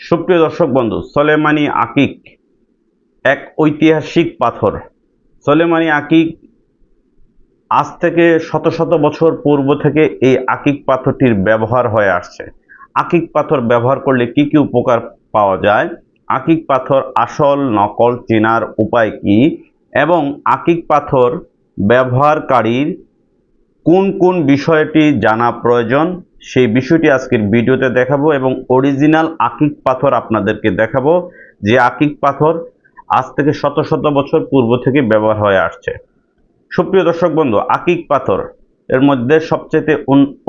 সুপ্রিয় দর্শক বন্ধু, সলেমানি আকিক এক ঐতিহাসিক পাথর। সলেমানি আকিক আজ থেকে শত শত বছর পূর্ব থেকে এই আকিক পাথরটির ব্যবহার হয়ে আসছে। আকিক পাথর ব্যবহার করলে কি কি উপকার পাওয়া যায়? আকিক পাথর আসল নকল চেনার উপায় কি? এবং আকিক পাথর ব্যবহারকারীর কোন কোন বিষয়টি জানা প্রয়োজন? সেই বিষয়টি আজকের ভিডিওতে দেখাবো এবং অরিজিনাল আকিক পাথর আপনাদেরকে দেখাবো যে আকিক পাথর আজ থেকে শত শত বছর পূর্ব থেকে ব্যবহার হয়ে আসছে। সুপ্রিয় দর্শক বন্ধু, আকিক পাথর এর মধ্যে সবচেয়ে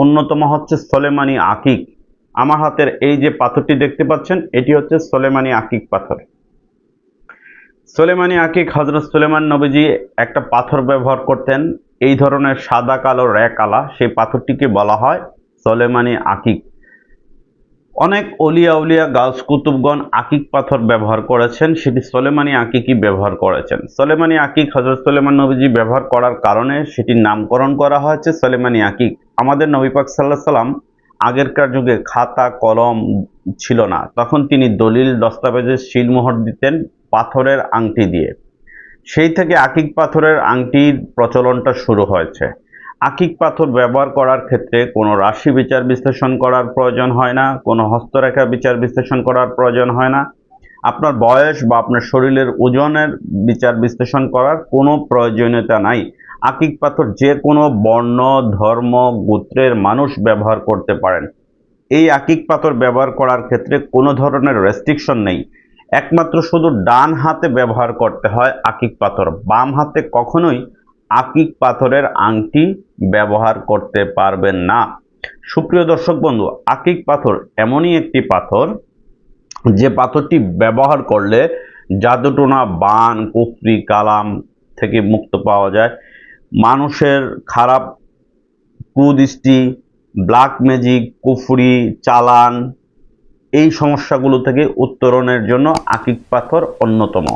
অন্যতম হচ্ছে সলেমানি আকিক। আমার হাতের এই যে পাথরটি দেখতে পাচ্ছেন, এটি হচ্ছে সোলেমানি আকিক পাথর। সোলেমানি আকিক হজরত সুলেমান নবীজি একটা পাথর ব্যবহার করতেন, এই ধরনের সাদা কালো র্যাকালা, সেই পাথরটিকে বলা হয় সলেমানি আকিক। অনেক অলিয়া উলিয়া গার্লস কুতুবগণ আকিক পাথর ব্যবহার করেছেন, সেটি সলেমানি আকিকই ব্যবহার করেছেন। সলেমানি আকিক হজরত সলেমান নবীজি ব্যবহার করার কারণে সেটির নামকরণ করা হয়েছে সলেমানি আকিক। আমাদের নবী পাক সাল্লাহ সাল্লাম আগেরকার যুগে খাতা, কলম ছিল না। তখন তিনি দলিল দস্তাবেজের শিলমোহর দিতেন পাথরের আংটি দিয়ে। সেই থেকে আকিক পাথরের আংটির প্রচলনটা শুরু হয়েছে। আকিক পাথর ব্যবহার করার ক্ষেত্রে কোনো রাশি বিচার বিশ্লেষণ করার প্রয়োজন হয় না, কোনো হস্তরেখা বিচার বিশ্লেষণ করার প্রয়োজন হয় না। আপনার বয়স বা আপনার শরীরের ওজনের বিচার বিশ্লেষণ করার কোনো প্রয়োজনীয়তা নাই। আকিক পাথর যে কোনো বর্ণ, ধর্ম, গোত্রের মানুষ ব্যবহার করতে পারেন। এই আকিক পাথর ব্যবহার করার ক্ষেত্রে কোনো ধরনের রেস্ট্রিকশন নেই। একমাত্র শুধু ডান হাতে ব্যবহার করতে হয় আকিক পাথর। বাম হাতে কখনোই আকিক পাথরের আংটি ব্যবহার করতে পারবেন না। সুপ্রিয় দর্শক বন্ধু, আকিক পাথর এমনই একটি পাথর যে পাথরটি ব্যবহার করলে জাদুটোনা, বান, কুফরি, কালাম থেকে মুক্ত পাওয়া যায়। মানুষের খারাপ কুদৃষ্টি, ব্ল্যাক ম্যাজিক, কুফরি, চালান এই সমস্যাগুলো থেকে উত্তরণের জন্য আকিক পাথর অন্যতম।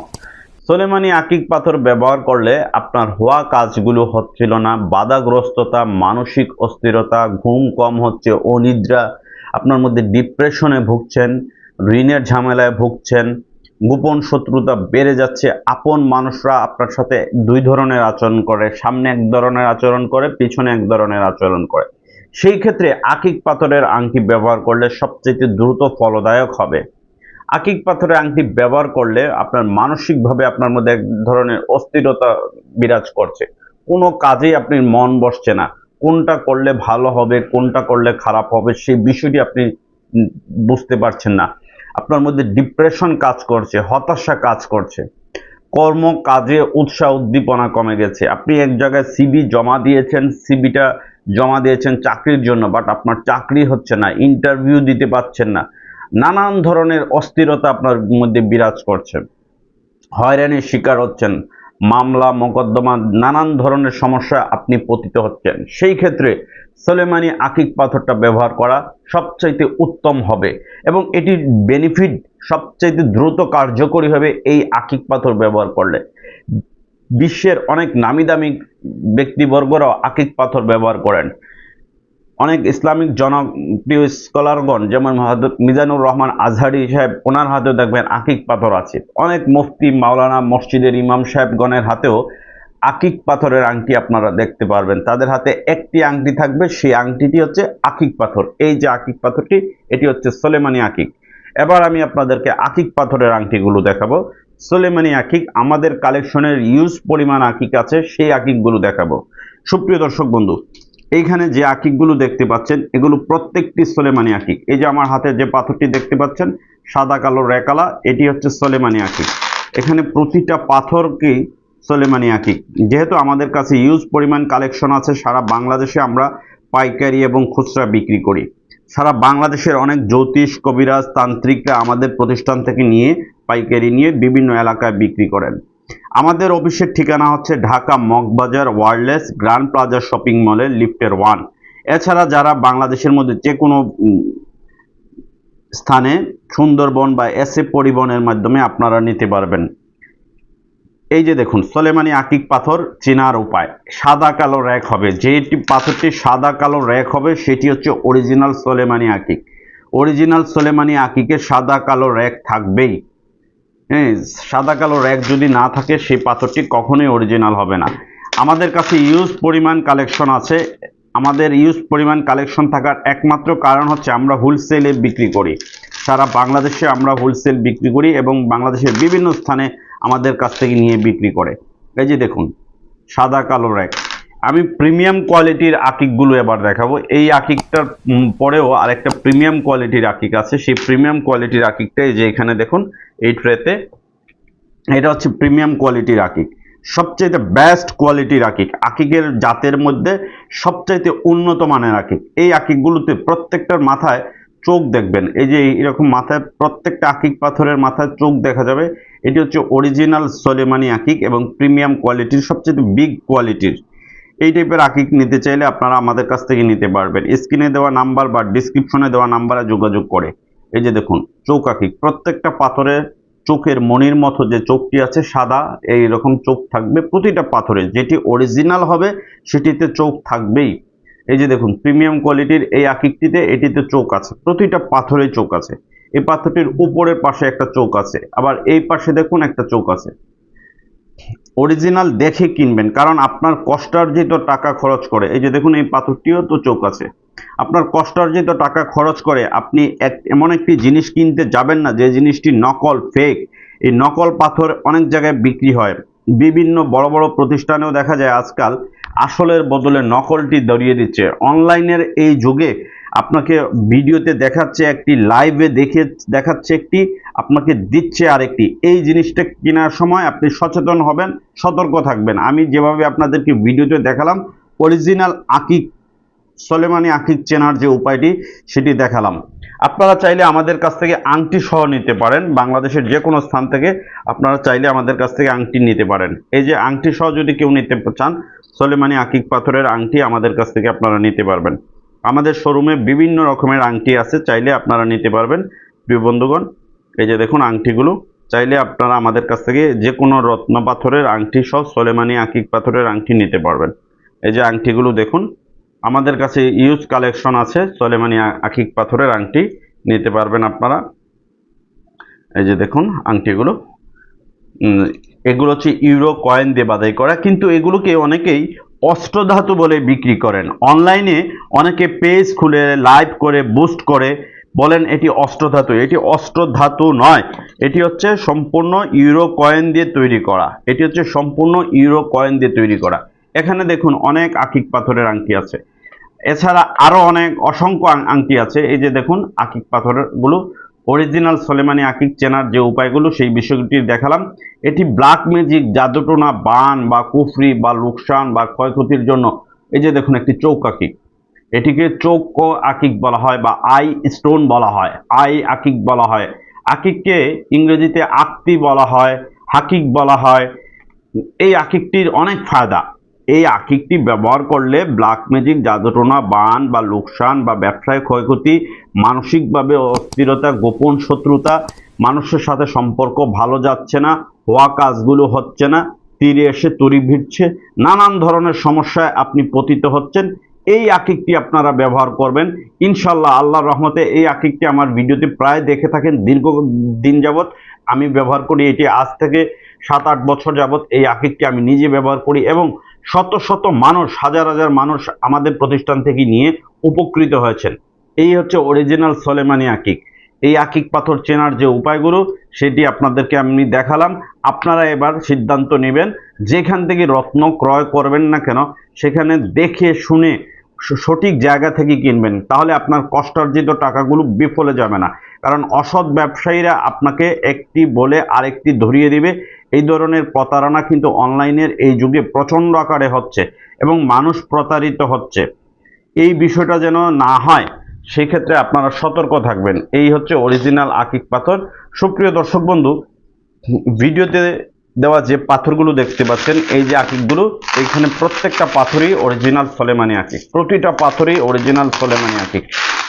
সোলেমানি আকিক পাথর ব্যবহার করলে আপনার হওয়া কাজগুলো হচ্ছিল না, বাধাগ্রস্ততা, মানসিক অস্থিরতা, ঘুম কম হচ্ছে, অনিদ্রা, আপনার মধ্যে ডিপ্রেশনে ভুগছেন, ঋণের ঝামেলায় ভুগছেন, গোপন শত্রুতা বেড়ে যাচ্ছে, আপন মানুষরা আপনার সাথে দুই ধরনের আচরণ করে, সামনে এক ধরনের আচরণ করে, পিছনে এক ধরনের আচরণ করে। সেই ক্ষেত্রে আকিক পাথরের আংটি ব্যবহার করলে সবচেয়ে দ্রুত ফলদায়ক হবে। আকিক পাথরের আংটি ব্যবহার করলে আপনার মানসিকভাবে আপনার মধ্যে এক ধরনের অস্থিরতা বিরাজ করছে। কোনো কাজেই আপনি মন বসছে না। কোনটা করলে ভালো হবে, কোনটা করলে খারাপ হবে, সেই বিষয়টি আপনি বুঝতে পারছেন না। আপনার মধ্যে ডিপ্রেশন কাজ করছে, হতাশা কাজ করছে। কর্ম কাজে উৎসাহ উদ্দীপনা কমে গেছে। আপনি এক জায়গায় সিবি জমা দিয়েছেন সিবিটা জমা দিয়েছেন চাকরির জন্য বাট আপনার চাকরি হচ্ছে না ইন্টারভিউ দিতে পারছেন না। নানান ধরনের অস্থিরতা আপনার মধ্যে বিরাজ করছে। হয়রানির শিকার হচ্ছেন, মামলা, মোকদ্দমা, নানান ধরনের সমস্যা আপনি পতিত হচ্ছেন। সেই ক্ষেত্রে সলেমানি আকিক পাথরটা ব্যবহার করা সবচাইতে উত্তম হবে এবং এটির বেনিফিট সবচাইতে দ্রুত কার্যকরী হবে এই আকিক পাথর ব্যবহার করলে। বিশ্বের অনেক নামি দামি ব্যক্তিবর্গরাও আকিক পাথর ব্যবহার করেন। অনেক ইসলামিক জনপ্রিয় স্কলারগণ, যেমন মিজানুর রহমান আজহারি সাহেব, ওনার হাতেও দেখবেন আকিক পাথর আছে। অনেক মুফতি, মাওলানা মসজিদের ইমাম সাহেবগণের হাতেও আকিক পাথরের আংটি আপনারা দেখতে পারবেন। তাদের হাতে একটি আংটি থাকবে, সেই আংটিটি হচ্ছে আকিক পাথর। এই যে আকিক পাথরটি, এটি হচ্ছে সোলেমানি আকিক। এবার আমি আপনাদেরকে আকিক পাথরের আংটিগুলো দেখাবো। সোলেমানি আকিক, আমাদের কালেকশনের ইউজ পরিমাণ আকিক আছে, সেই আকিকগুলো দেখাবো। সুপ্রিয় দর্শক বন্ধু এইখানে যে আকিকগুলো দেখতে পাচ্ছেন, এগুলো প্রত্যেকটি সোলেমানি আকিক। এই যে আমার হাতে যে পাথরটি দেখতে পাচ্ছেন, সাদা, কালো রেকালা এটি হচ্ছে সোলেমানি আকিক। এখানে প্রতিটা পাথরকেই সোলেমানি আকিক। যেহেতু আমাদের কাছে ইউজ পরিমাণ কালেকশন আছে, সারা বাংলাদেশে আমরা পাইকারি এবং খুচরা বিক্রি করি। সারা বাংলাদেশের অনেক জ্যোতিষ, কবিরাজ, তান্ত্রিকরা আমাদের প্রতিষ্ঠান থেকে নিয়ে, পাইকারি নিয়ে বিভিন্ন এলাকায় বিক্রি করেন। আমাদের অফিসের ঠিকানা হচ্ছে Dhaka Moghbazar wireless grand plaza shopping মলের লিফটের ওয়ান। এছাড়া যারা বাংলাদেশের মধ্যে যে কোনো স্থানে সুন্দরবন বা এসএ পরিবহনের মাধ্যমে আপনারা নিতে পারবেন। এই যে দেখুন, সোলেমানি আকিক পাথর চেনার উপায়। সাদা কালো র্যাক হবে। যেটি পাথরটি সাদা কালো র্যাক হবে, সেটি হচ্ছে অরিজিনাল সোলেমানি আকিক। অরিজিনাল সোলেমানি আকিকে সাদা কালো র্যাক থাকবেই। হ্যাঁ সাদা কালো র্যাক যদি না থাকে, সেই পাথরটি কখনোই অরিজিনাল হবে না। আমাদের কাছে ইউজ পরিমাণ কালেকশন আছে। আমাদের ইউজ পরিমাণ কালেকশন থাকার একমাত্র কারণ হচ্ছে আমরা হোলসেলে বিক্রি করি। সারা বাংলাদেশে আমরা হোলসেল বিক্রি করি এবং বাংলাদেশের বিভিন্ন স্থানে আমাদের কাছ থেকে নিয়ে বিক্রি করে। এই যে দেখুন, সাদা কালো র্যাক। আমি প্রিমিয়াম কোয়ালিটির আকিকগুলো এবার দেখাবো। এই আকিকটার পরেও আরেকটা প্রিমিয়াম কোয়ালিটির আকিক আছে। সেই প্রিমিয়াম কোয়ালিটির আকিকটা এই যে এখানে দেখুন, এই ট্রেতে এটা হচ্ছে প্রিমিয়াম কোয়ালিটির আকিক। সবচাইতে বেস্ট কোয়ালিটির আকিক। আকিকের জাতের মধ্যে সবচাইতে উন্নত মানের আকিক। এই আকিকগুলোতে প্রত্যেকটার মাথায় চোখ দেখবেন। এই যে এরকম মাথায় প্রত্যেকটা আকিক পাথরের মাথায় চোখ দেখা যাবে। এটি হচ্ছে অরিজিনাল সলেমানি আকিক এবং প্রিমিয়াম কোয়ালিটির সবচেয়ে বিগ কোয়ালিটির এই টাইপের আকিক নিতে চাইলে আপনারা আমাদের কাছ থেকে নিতে পারবেন। স্ক্রিনে দেওয়া নাম্বার বা ডিসক্রিপশনে দেওয়া নাম্বারে যোগাযোগ করে। এই যে দেখুন চৌক আকিক। প্রত্যেকটা পাথরের চোখের মনির মতো যে চোখটি আছে সাদা এই রকম চোখ থাকবে প্রতিটা পাথরে। যেটি অরিজিনাল হবে, সেটিতে চোখ থাকবেই। এই যে দেখুন প্রিমিয়াম কোয়ালিটির এই আকিকটিতে এটিতে চোখ আছে। প্রতিটা পাথরে চোখ আছে। এই পাথরটির উপরের পাশে একটা চোখ আছে। আবার এই পাশে দেখুন একটা চোখ আছে। অরিজিনাল দেখে কিনবেন, কারণ আপনার কষ্টার্জিত টাকা খরচ করে। এই যে দেখুন, এই পাথরটিও তো চোখ আছে। আপনার কষ্টার্জিত টাকা খরচ করে আপনি এক এমন একটি জিনিস কিনতে যাবেন না, যে জিনিসটি নকল ফেক এই নকল পাথর অনেক জায়গায় বিক্রি হয়। বিভিন্ন বড় বড় প্রতিষ্ঠানেও দেখা যায় আজকাল আসলের বদলে নকলটি দরিয়ে দিচ্ছে। অনলাইনের এই যুগে আপনাকে ভিডিওতে দেখাচ্ছে একটি, লাইভে দেখে দেখাচ্ছে একটি, আপনাকে দিচ্ছে আরেকটি। এই জিনিসটা কেনার সময় আপনি সচেতন হবেন, সতর্ক থাকবেন। আমি যেভাবে আপনাদেরকে ভিডিওতে দেখালাম অরিজিনাল আকিক, সলেমানি আকিক চেনার যে উপায়টি, সেটি দেখালাম। আপনারা চাইলে আমাদের কাছ থেকে আংটি সহ নিতে পারেন। বাংলাদেশের যে কোনো স্থান থেকে আপনারা চাইলে আমাদের কাছ থেকে আংটি নিতে পারেন। এই যে আংটি সহ যদি কেউ নিতে চান, সলেমানি আকিক পাথরের আংটি আমাদের কাছ থেকে আপনারা নিতে পারবেন। আমাদের শোরুমে বিভিন্ন রকমের আংটি আছে, চাইলে আপনারা নিতে পারবেন। প্রিয় বন্ধুগণ, এই যে দেখুন আংটিগুলো, চাইলে আপনারা আমাদের কাছ থেকে যে কোনো রত্ন পাথরের আংটি সহ সোলেমানি আকিক পাথরের আংটি নিতে পারবেন। এই যে আংটিগুলো দেখুন, আমাদের কাছে ইউজ কালেকশন আছে, সোলেমানি আকিক পাথরের আংটি নিতে পারবেন আপনারা। এই যে দেখুন আংটিগুলো। এগুলো হচ্ছে ইউরো কয়েন দিয়ে বাদাই করা, কিন্তু এগুলোকে অনেকেই অষ্টধাতু বলে বিক্রি করেন। অনলাইনে অনেকে পেজ খুলে লাইভ করে, বুস্ট করে বলেন এটি অষ্টধাতু এটি অষ্টধাতু নয়, এটি হচ্ছে সম্পূর্ণ ইউরো কয়েন দিয়ে তৈরি করা। এটি হচ্ছে সম্পূর্ণ ইউরো কয়েন দিয়ে তৈরি করা। এখানে দেখুন অনেক আকিক পাথরের আংটি আছে। এছাড়া আরও অনেক অসংখ্য আংটি আছে। এই যে দেখুন আকিক পাথরেরগুলো অরিজিনাল সলেমানি আকিক চেনার যে উপায়গুলো, সেই বিষয়টি দেখালাম। এটি ব্ল্যাক ম্যাজিক জাদুটোনা, বান বা কুফরি বা লোকসান বা ক্ষয়ক্ষতির জন্য। এই যে দেখুন, একটি চৌক আকিক। এটিকে চৌক আকিক বলা হয় বা আই স্টোন বলা হয়। আই আকিক বলা হয়। আকিককে ইংরেজিতে আকতি বলা হয়, হাকিক বলা হয়। এই আকিকটির অনেক ফায়দা। এই আকিকটি ব্যবহার করলে ব্ল্যাক ম্যাজিক, জাদুটোনা, বান বা লোকসান বা ব্যবসায় ক্ষয়ক্ষতি, মানসিকভাবে অস্থিরতা, গোপন শত্রুতা, মানুষের সাথে সম্পর্ক ভালো যাচ্ছে না, হওয়া কাজগুলো হচ্ছে না, তীরে এসে তরি ভিড়ছে, নানান ধরনের সমস্যায় আপনি পতিত হচ্ছেন। এই আকিকটি আপনারা ব্যবহার করবেন। ইনশাল্লাহ আল্লাহর রহমতে এই আকিকটি আমার ভিডিওতে প্রায় দেখে থাকেন দীর্ঘ দিন যাবৎ। আমি ব্যবহার করি এটি আজ থেকে সাত আট বছর যাবৎ এই আকিকটি আমি নিজে ব্যবহার করি এবং শত শত মানুষ, হাজার হাজার মানুষ আমাদের প্রতিষ্ঠান থেকে নিয়ে উপকৃত হয়েছেন। এই হচ্ছে অরিজিনাল সলেমানি আকিক। এই আকিক পাথর চেনার যে উপায়গুলো, সেটি আপনাদেরকে আমি দেখালাম। আপনারা এবার সিদ্ধান্ত নেবেন, যেখান থেকে রত্ন ক্রয় করবেন না কেন, সেখানে দেখে শুনে সঠিক জায়গা থেকে কিনবেন। তাহলে আপনার কষ্টার্জিত টাকাগুলো বিফলে যাবে না। কারণ অসৎ ব্যবসায়ীরা আপনাকে একটি বলে আরেকটি ধরিয়ে দিবে। এই ধরনের প্রতারণা কিন্তু অনলাইনের এই যুগে প্রচণ্ড আকারে হচ্ছে এবং মানুষ প্রতারিত হচ্ছে। এই বিষয়টা যেন না হয় সেই ক্ষেত্রে আপনারা সতর্ক থাকবেন। এই হচ্ছে অরিজিনাল আকিক পাথর। সুপ্রিয় দর্শক বন্ধু, ভিডিওতে দেওয়া যে পাথরগুলো দেখতে পাচ্ছেন, এই যে আকিকগুলো, এইখানে প্রত্যেকটা পাথরই অরিজিনাল সলেমানি আকিক। প্রতিটা পাথরই অরিজিনাল সলেমানি আকিক।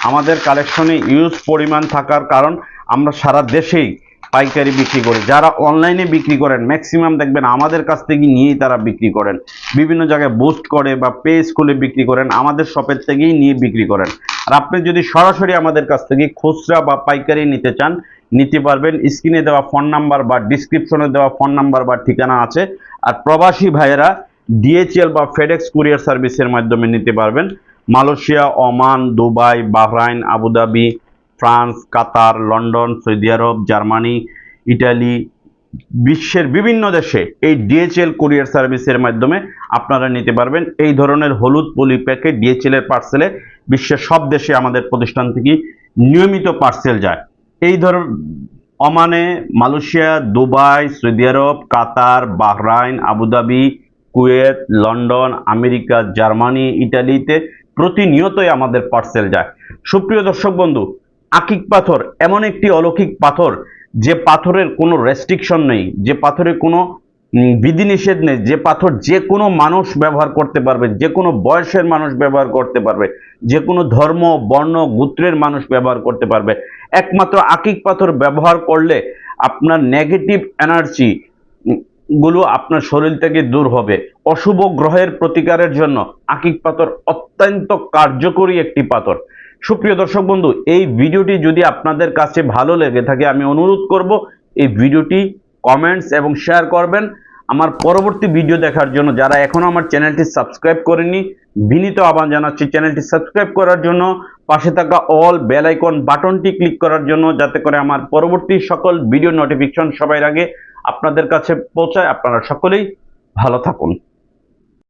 আমাদের কালেকশনে ইউজ পরিমাণ থাকার কারণ, আমরা সারা দেশেই পাইকারি বিক্রি করি। যারা অনলাইনে বিক্রি করেন ম্যাক্সিমাম দেখবেন আমাদের কাছ থেকে নিয়েই তারা বিক্রি করেন। বিভিন্ন জায়গায় বুস্ট করে বা পেজ খুলে বিক্রি করেন, আমাদের শপের থেকেই নিয়ে বিক্রি করেন। আর আপনি যদি সরাসরি আমাদের কাছ থেকে খুচরা বা পাইকারি নিতে চান, নিতে পারবেন। স্ক্রিনে দেওয়া ফোন নাম্বার বা ডিসক্রিপশনে দেওয়া ফোন নাম্বার বা ঠিকানা আছে। আর প্রবাসী ভাইয়েরা ডিএচএল বা ফেডেক্স কুরিয়ার সার্ভিসের মাধ্যমে নিতে পারবেন। Malaysia, Oman, Dubai, Bahrain, Abu Dhabi France, Qatar, London, Saudi Arab, Germany, Italy, বিশ্বের বিভিন্ন দেশে এই ডিএচএল কুরিয়ার সার্ভিসের মাধ্যমে আপনারা নিতে পারবেন। এই ধরনের হলুদ পলি প্যাকেট ডিএচএল এর পার্সেলে বিশ্বের সব দেশে আমাদের প্রতিষ্ঠান থেকে নিয়মিত পার্সেল যায়। এই ধর অমানে Malaysia, Dubai, Saudi Arab, Qatar, Bahrain, Abu Dhabi, Kuwait, London, America, Germany, ইটালিতে প্রতিনিয়তই আমাদের পার্সেল যায়। সুপ্রিয় দর্শক বন্ধু আকিক পাথর, এমন একটি অলৌকিক পাথর যে পাথরের কোনো রেস্ট্রিকশন নেই, যে পাথরের কোনো বিধিনিষেধ নেই, যে পাথর যে কোনো মানুষ ব্যবহার করতে পারবে, যে কোনো বয়সের মানুষ ব্যবহার করতে পারবে, যে কোনো ধর্ম, বর্ণ, গোত্রের মানুষ ব্যবহার করতে পারবে। একমাত্র আকিক পাথর ব্যবহার করলে আপনার নেগেটিভ এনার্জি গুলো আপনার শরীর থেকে দূর হবে। অশুভ গ্রহের প্রতিকারের জন্য আকিক পাথর অত্যন্ত কার্যকরী একটি পাথর। সুপ্রিয় দর্শক বন্ধু, এই ভিডিওটি যদি আপনাদের কাছে ভালো লেগে থাকে, আমি অনুরোধ করব এই ভিডিওটি কমেন্টস এবং শেয়ার করবেন। আমার পরবর্তী ভিডিও দেখার জন্য, যারা এখনও আমার চ্যানেলটি সাবস্ক্রাইব করেনি বিনীত আহ্বান জানাচ্ছি চ্যানেলটি সাবস্ক্রাইব করার জন্য, পাশে থাকা অল বেল আইকন বাটনটি ক্লিক করার জন্য, যাতে করে আমার পরবর্তী সকল ভিডিও নোটিফিকেশন সবার আগে আপনাদের কাছে পৌঁছায়। আপনারা সকলেই ভালো থাকুন।